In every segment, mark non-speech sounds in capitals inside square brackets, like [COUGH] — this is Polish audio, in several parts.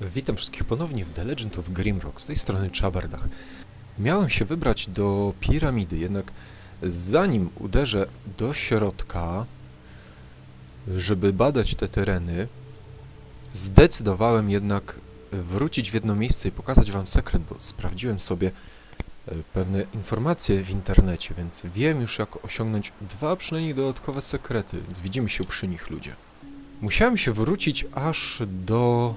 Witam wszystkich ponownie w The Legend of Grimrock, z tej strony Chabardach. Miałem się wybrać do piramidy, jednak zanim uderzę do środka, żeby badać te tereny, zdecydowałem jednak wrócić w jedno miejsce i pokazać wam sekret, bo sprawdziłem sobie e, pewne informacje w internecie, więc wiem już jak osiągnąć dwa przynajmniej dodatkowe sekrety, widzimy się przy nich ludzie. Musiałem się wrócić aż do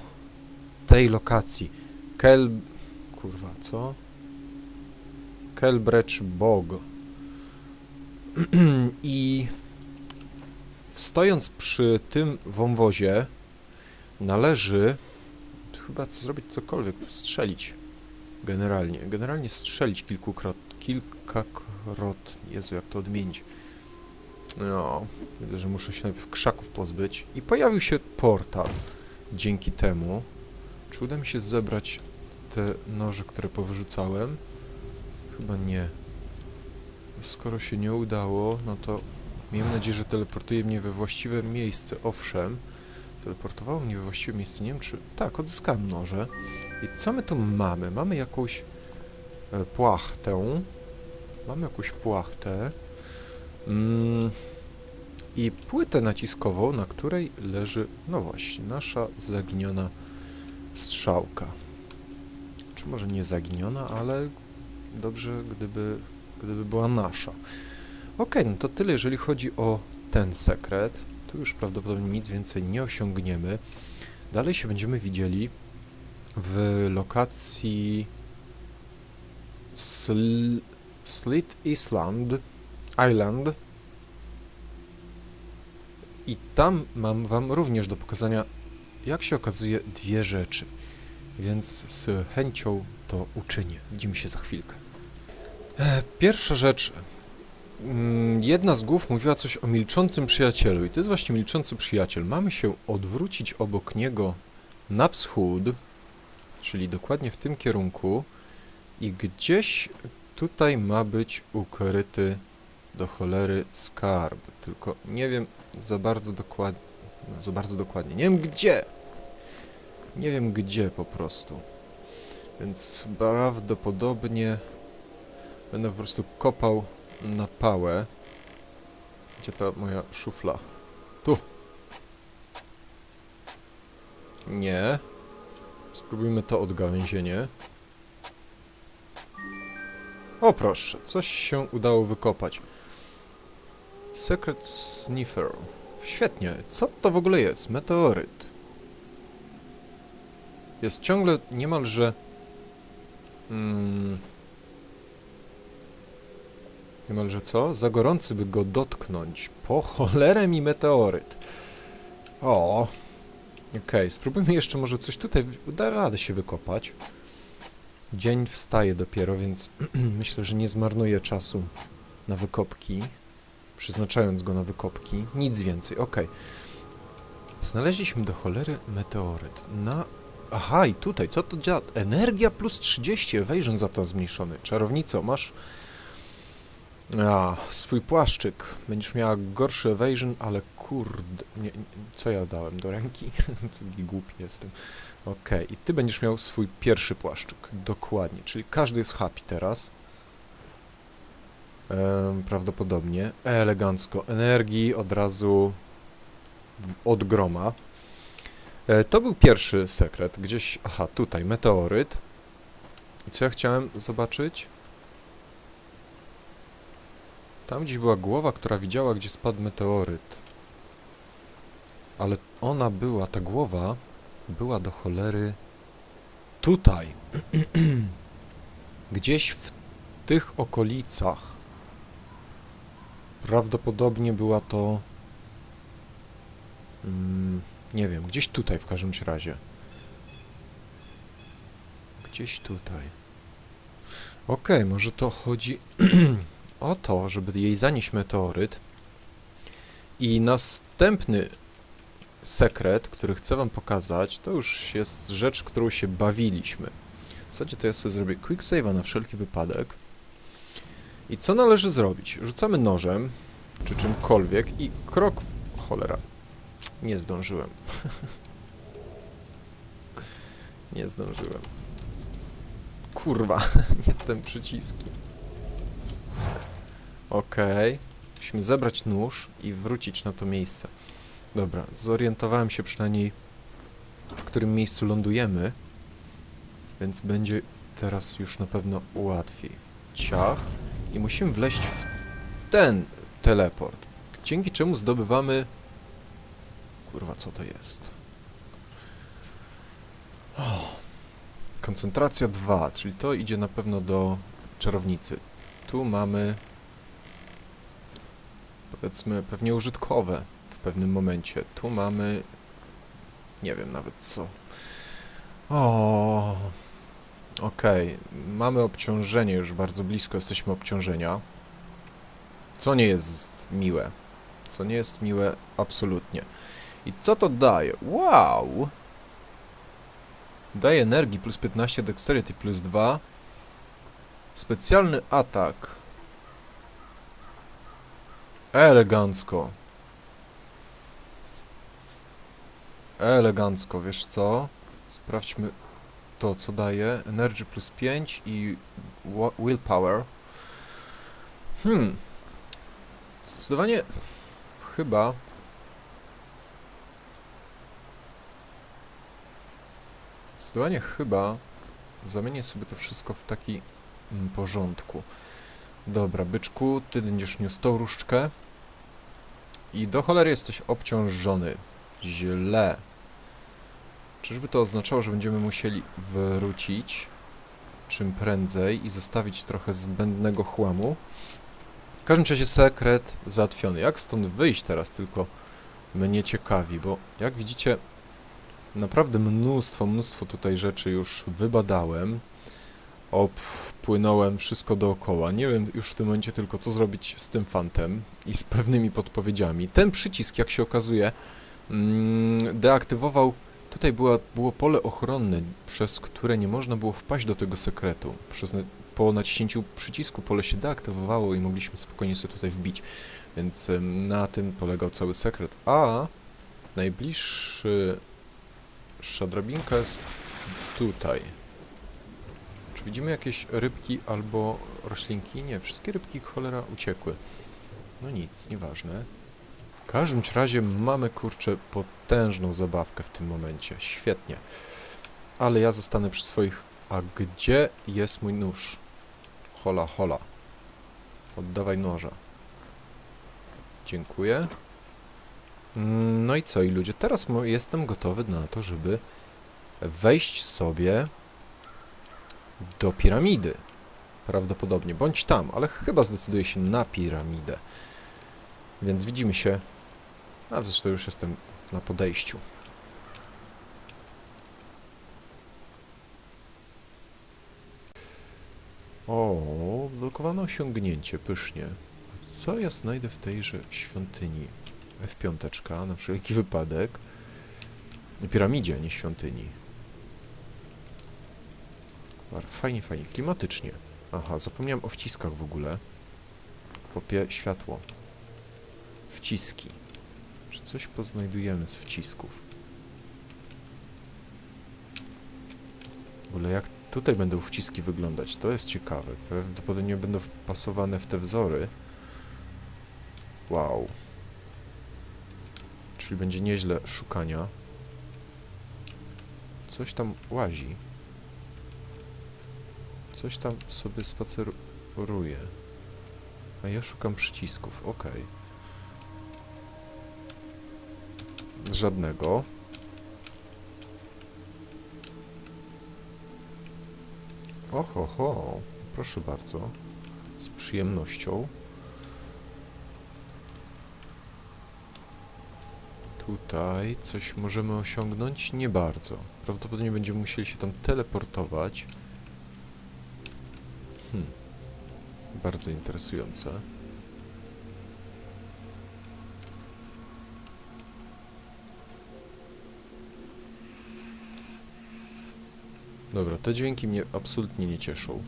tej lokacji. Kel... kurwa, co? Kelbrecz Bog. [CLEARS THROAT] I stojąc przy tym wąwozie należy chyba zrobić cokolwiek, strzelić. Generalnie. Generalnie strzelić kilkukrot, kilkakrot. Jezu, jak to odmienić. No, widzę, że muszę się najpierw krzaków pozbyć. I pojawił się portal. Dzięki temu. Czy uda mi się zebrać te noże, które powyrzucałem? Chyba nie. Skoro się nie udało, no to miejmy nadzieję, że teleportuje mnie we właściwe miejsce. Owszem, teleportowało mnie we właściwe miejsce. Nie wiem czy... Tak, odzyskałem noże. I co my tu mamy? Mamy jakąś e, płachtę. Mamy jakąś płachtę. Mm, I płytę naciskową, na której leży, no właśnie, nasza zaginiona strzałka. Czy może nie zaginiona, ale dobrze, gdyby, gdyby była nasza. Okej, no to tyle, jeżeli chodzi o ten sekret. Tu już prawdopodobnie nic więcej nie osiągniemy. Dalej się będziemy widzieli w lokacji Sl Slit Island Island i tam mam wam również do pokazania jak się okazuje, dwie rzeczy. Więc z chęcią to uczynię. Widzimy się za chwilkę. E, Pierwsza rzecz. Mm, Jedna z głów mówiła coś o milczącym przyjacielu, i to jest właśnie milczący przyjaciel. Mamy się odwrócić obok niego na wschód, czyli dokładnie w tym kierunku, i gdzieś tutaj ma być ukryty do cholery skarb. Tylko nie wiem za bardzo dokładnie. Za bardzo dokładnie. Nie wiem gdzie. Nie wiem gdzie po prostu. Więc prawdopodobnie będę po prostu kopał na pałę. Gdzie ta moja szufla? Tu. Nie. Spróbujmy to odgałęzienie. O proszę, coś się udało wykopać. Secret Sniffer. Świetnie. Co to w ogóle jest? Meteoryt. Jest ciągle niemalże... Mm, niemalże co? Za gorący, by go dotknąć. Po cholerę mi meteoryt. O. Okej, spróbujmy jeszcze może coś tutaj. Da radę się wykopać. Dzień wstaje dopiero, więc [CLEARS THROAT] myślę, że nie zmarnuję czasu na wykopki przeznaczając go na wykopki. Nic więcej, okej. Znaleźliśmy do cholery meteoryt. Na... Aha, i tutaj, co to działa? Energia plus 30, evasion za to zmniejszony. Czarownico, masz... A, swój płaszczyk. Będziesz miała gorszy evasion, ale kurde... Nie, nie, co ja dałem do ręki? [LAUGHS] Głupi jestem. Okej, i ty będziesz miał swój pierwszy płaszczyk. Dokładnie, czyli każdy jest happy teraz. Em, prawdopodobnie. Elegancko. Energii od razu od groma. E, to był pierwszy sekret. Gdzieś, aha, tutaj, meteoryt. I co ja chciałem zobaczyć? Tam gdzieś była głowa, która widziała, gdzie spadł meteoryt. Ale ona była, ta głowa była do cholery tutaj. [CLEARS THROAT] Gdzieś w tych okolicach. Prawdopodobnie była to. Mm, nie wiem, gdzieś tutaj w każdym razie. Gdzieś tutaj. Okej, może to chodzi [CLEARS THROAT] o to, żeby jej zanieść meteoryt. I następny sekret, który chcę wam pokazać, to już jest rzecz, którą się bawiliśmy. W zasadzie to ja sobie zrobię quick save'a na wszelki wypadek. I co należy zrobić? Rzucamy nożem, czy czymkolwiek i krok... Cholera. Nie zdążyłem. [LAUGHS] Nie zdążyłem. Kurwa, [LAUGHS] nie ten przyciski. Okej. Musimy zebrać nóż i wrócić na to miejsce. Dobra, zorientowałem się przynajmniej w którym miejscu lądujemy, więc będzie teraz już na pewno łatwiej. Ciach. I musimy wleźć w ten teleport, dzięki czemu zdobywamy... Kurwa, co to jest? O. Koncentracja 2, czyli to idzie na pewno do czarownicy. Tu mamy powiedzmy pewnie użytkowe w pewnym momencie. Tu mamy nie wiem nawet co. O. Okej, mamy obciążenie już bardzo blisko jesteśmy obciążenia. Co nie jest miłe. Co nie jest miłe absolutnie. I co to daje? Wow! Daje energii plus 15, dexterity plus 2. Specjalny atak. Elegancko. Elegancko, wiesz co? Sprawdźmy to, co daje. Energy plus 5 i willpower. Hmm. Zdecydowanie chyba Zdecydowanie chyba zamienię sobie to wszystko w taki mm, porządku. Dobra, byczku, ty będziesz niósł tą różdżkę. I do cholery jesteś obciążony. Źle. Czyżby to oznaczało, że będziemy musieli wrócić czym prędzej i zostawić trochę zbędnego chłamu? W każdym razie sekret załatwiony. Jak stąd wyjść teraz tylko mnie ciekawi, bo jak widzicie naprawdę mnóstwo, mnóstwo tutaj rzeczy już wybadałem. Obpłynąłem wszystko dookoła. Nie wiem już w tym momencie tylko co zrobić z tym fantem i z pewnymi podpowiedziami. Ten przycisk, jak się okazuje, mm, deaktywował. Tutaj była, było pole ochronne, przez które nie można było wpaść do tego sekretu. Przez, po naciśnięciu przycisku pole się deaktywowało i mogliśmy spokojnie sobie tutaj wbić. Więc na tym polegał cały sekret. A najbliższy drabinka jest tutaj. Czy widzimy jakieś rybki albo roślinki? Nie, wszystkie rybki cholera uciekły. No nic, nieważne. W każdym razie mamy kurczę potężną zabawkę w tym momencie. Świetnie. Ale ja zostanę przy swoich. A gdzie jest mój nóż? Hola, hola. Oddawaj noża. Dziękuję. No i co, i ludzie, teraz jestem gotowy na to, żeby wejść sobie do piramidy. Prawdopodobnie, bądź tam, ale chyba zdecyduję się na piramidę. Więc widzimy się. A zresztą już jestem na podejściu. O, blokowane osiągnięcie, pysznie. Co ja znajdę w tejże świątyni? F5 na wszelki wypadek. Piramidzie, a nie świątyni. Fajnie, fajnie. Klimatycznie. Aha, zapomniałem o wciskach w ogóle. Popie światło. Wciski. Czy coś poznajdujemy z wcisków? W ogóle jak tutaj będą wciski wyglądać? To jest ciekawe. Prawdopodobnie będą wpasowane w te wzory. Wow. Czyli będzie nieźle szukania. Coś tam łazi. Coś tam sobie spaceruje. A ja szukam przycisków, okej. Żadnego. Oho, ho, proszę bardzo. Z przyjemnością. Tutaj coś możemy osiągnąć? Nie bardzo. Prawdopodobnie będziemy musieli się tam teleportować. Hmm. Bardzo interesujące. Dobra, te dźwięki mnie absolutnie nie cieszą. [LAUGHS]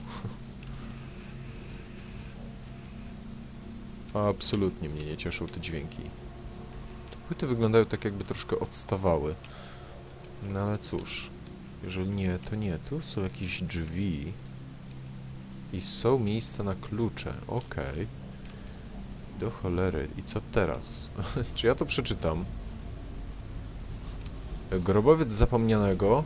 Absolutnie mnie nie cieszą te dźwięki. Płyty wyglądają tak jakby troszkę odstawały. No ale cóż. Jeżeli nie, to nie. Tu są jakieś drzwi. I są miejsca na klucze. Okej. Do cholery. I co teraz? [LAUGHS] Czy ja to przeczytam? Grobowiec zapomnianego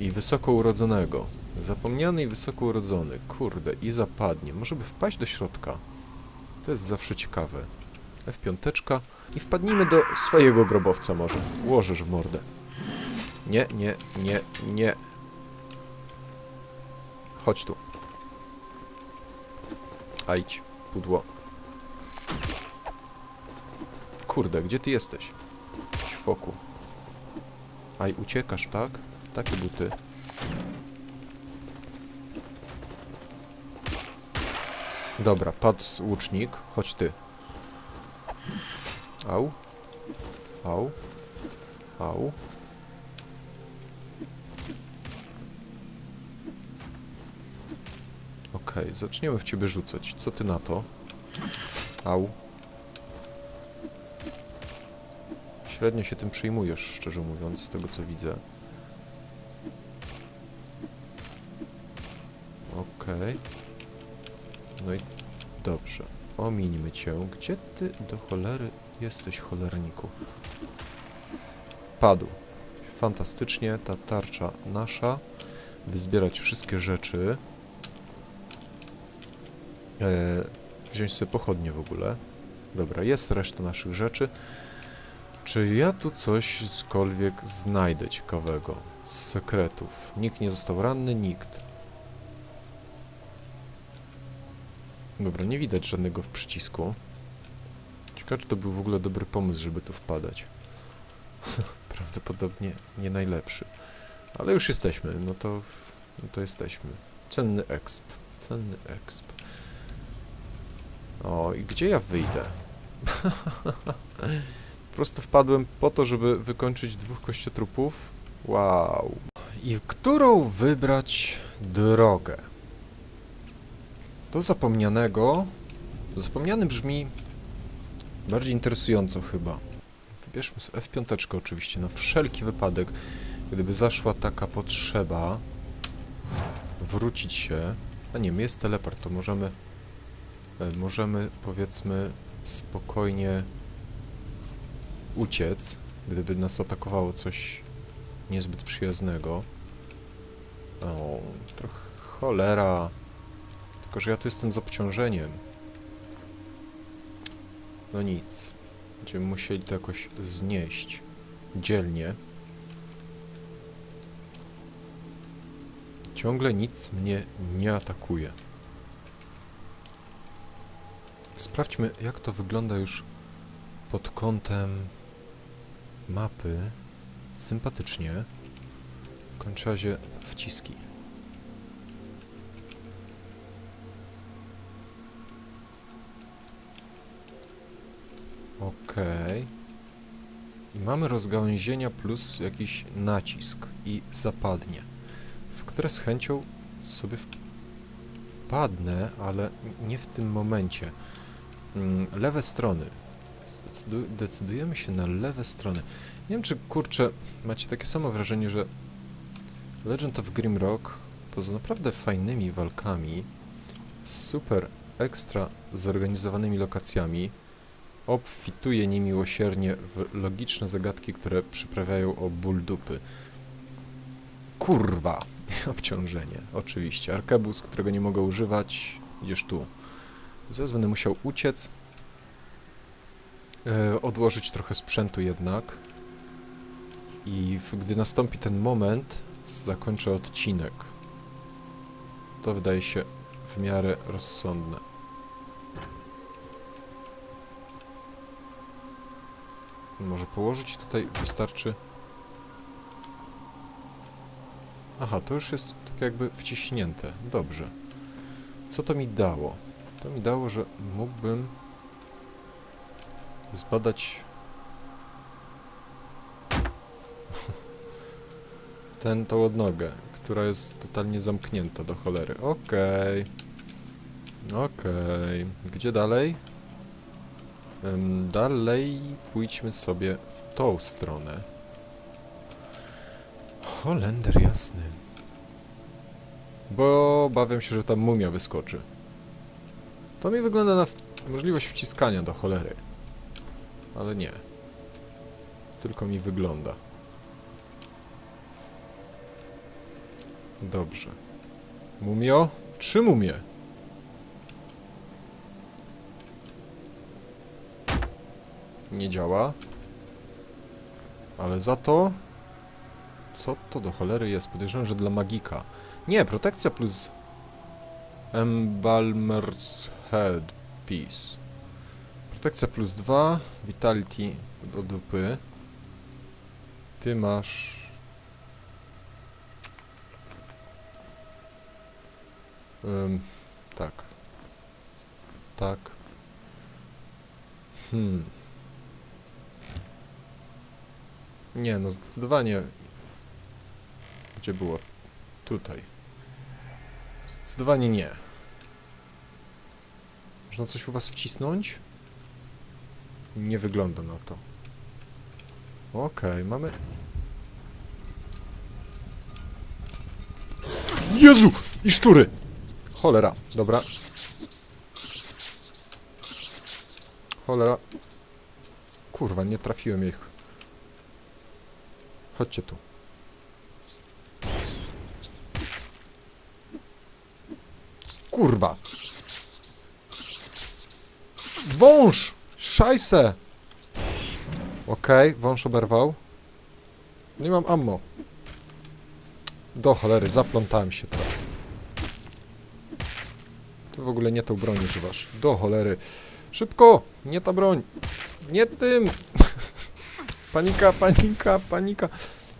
i wysoko urodzonego. Zapomniany i wysoko urodzony. Kurde, i zapadnie. Może by wpaść do środka. To jest zawsze ciekawe. F5 i wpadnijmy do swojego grobowca może. Łożysz w mordę. Nie, nie, nie, nie. Chodź tu. A idź, pudło. Kurde, gdzie ty jesteś? Świoku. Aj, uciekasz, tak? Takie buty. Dobra, padł łucznik. Chodź ty. Au. Au. Au. Okej, zaczniemy w ciebie rzucać. Co ty na to? Au. Średnio się tym przejmujesz, szczerze mówiąc, z tego co widzę. Okej. No i dobrze. Omińmy cię. Gdzie ty do cholery jesteś, cholerniku? Padł. Fantastycznie, ta tarcza nasza. Wyzbierać wszystkie rzeczy. E, wziąć sobie pochodnie w ogóle. Dobra, jest reszta naszych rzeczy. Czy ja tu coś skądkolwiek znajdę ciekawego? Z sekretów. Nikt nie został ranny, nikt. Dobra, nie widać żadnego w przycisku. Ciekawe, czy to był w ogóle dobry pomysł, żeby tu wpadać. [LAUGHS] Prawdopodobnie nie najlepszy. Ale już jesteśmy, no to, no to jesteśmy. Cenny exp. Cenny exp. O, i gdzie ja wyjdę? [LAUGHS] po prostu wpadłem po to, żeby wykończyć dwóch kościotrupów. Wow. I którą wybrać drogę? Do zapomnianego. Zapomniany brzmi bardziej interesująco chyba. Wybierzmy sobie F5 oczywiście, na wszelki wypadek, gdyby zaszła taka potrzeba wrócić się. A nie, jest teleport, to możemy e, możemy powiedzmy spokojnie uciec, gdyby nas atakowało coś niezbyt przyjaznego. O, trochę cholera. Tylko, że ja tu jestem z obciążeniem. No nic. Będziemy musieli to jakoś znieść. Dzielnie. Ciągle nic mnie nie atakuje. Sprawdźmy, jak to wygląda już pod kątem mapy. Sympatycznie. W końcu razie wciski. Okej. I mamy rozgałęzienia plus jakiś nacisk i zapadnie, w które z chęcią sobie wpadnę, ale nie w tym momencie. Mm, Lewe strony. Zdecydu- decydujemy się na lewe strony. Nie wiem, czy kurczę, macie takie samo wrażenie, że Legend of Grimrock poza naprawdę fajnymi walkami, super ekstra zorganizowanymi lokacjami, obfituje niemiłosiernie w logiczne zagadki, które przyprawiają o ból dupy. Kurwa! [LAUGHS] Obciążenie, oczywiście. Arkebus, którego nie mogę używać, idziesz tu. Zaraz będę musiał uciec. E, odłożyć trochę sprzętu jednak. I w, gdy nastąpi ten moment, zakończę odcinek. To wydaje się w miarę rozsądne. Może położyć tutaj wystarczy... Aha, to już jest tak jakby wciśnięte. Dobrze. Co to mi dało? To mi dało, że mógłbym zbadać [LAUGHS] ten, tą odnogę, która jest totalnie zamknięta do cholery. Okej. Okej. Gdzie dalej? Dalej pójdźmy sobie w tą stronę. Holender jasny. Bo obawiam się, że tam mumia wyskoczy. To mi wygląda na możliwość wciskania do cholery. Ale nie. Tylko mi wygląda. Dobrze. Mumio? Trzy mumie. Nie działa. Ale za to... Co to do cholery jest? Podejrzewam, że dla magika. Nie, protekcja plus... Embalmer's Headpiece. Protekcja plus 2, Vitality do dupy. Ty masz... Ym, tak. Tak. Hmm. Nie, no zdecydowanie. Gdzie było? Tutaj. Zdecydowanie nie. Można coś u was wcisnąć? Nie wygląda na to. Okej, mamy... Jezu! I szczury! Cholera, dobra. Cholera. Kurwa, nie trafiłem ich. Chodźcie tu. Kurwa. Wąż! Szajse! Okej, wąż oberwał. Nie mam ammo. Do cholery, zaplątałem się teraz. Ty w ogóle nie tą broń używasz. Do cholery. Szybko! Nie ta broń! Nie tym! Panika, panika, panika.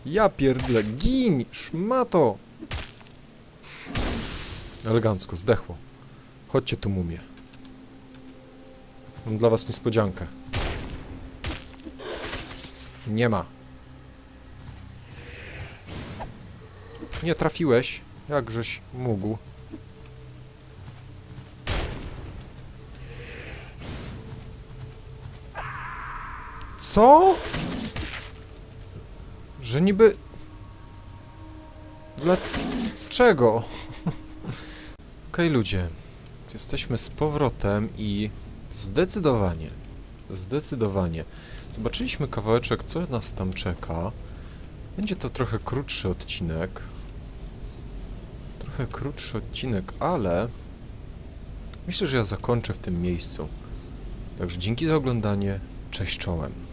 Ja pierdolę. Gin! Szmato! Elegancko, zdechło. Chodźcie tu, mumie. Mam dla was niespodziankę. Nie ma. Nie trafiłeś. Jakżeś mógł. Co? Że niby... Dlaczego? [LAUGHS] Okej, ludzie. Jesteśmy z powrotem i zdecydowanie, zdecydowanie zobaczyliśmy kawałeczek, co nas tam czeka. Będzie to trochę krótszy odcinek. Trochę krótszy odcinek, ale myślę, że ja zakończę w tym miejscu. Także dzięki za oglądanie. Cześć czołem.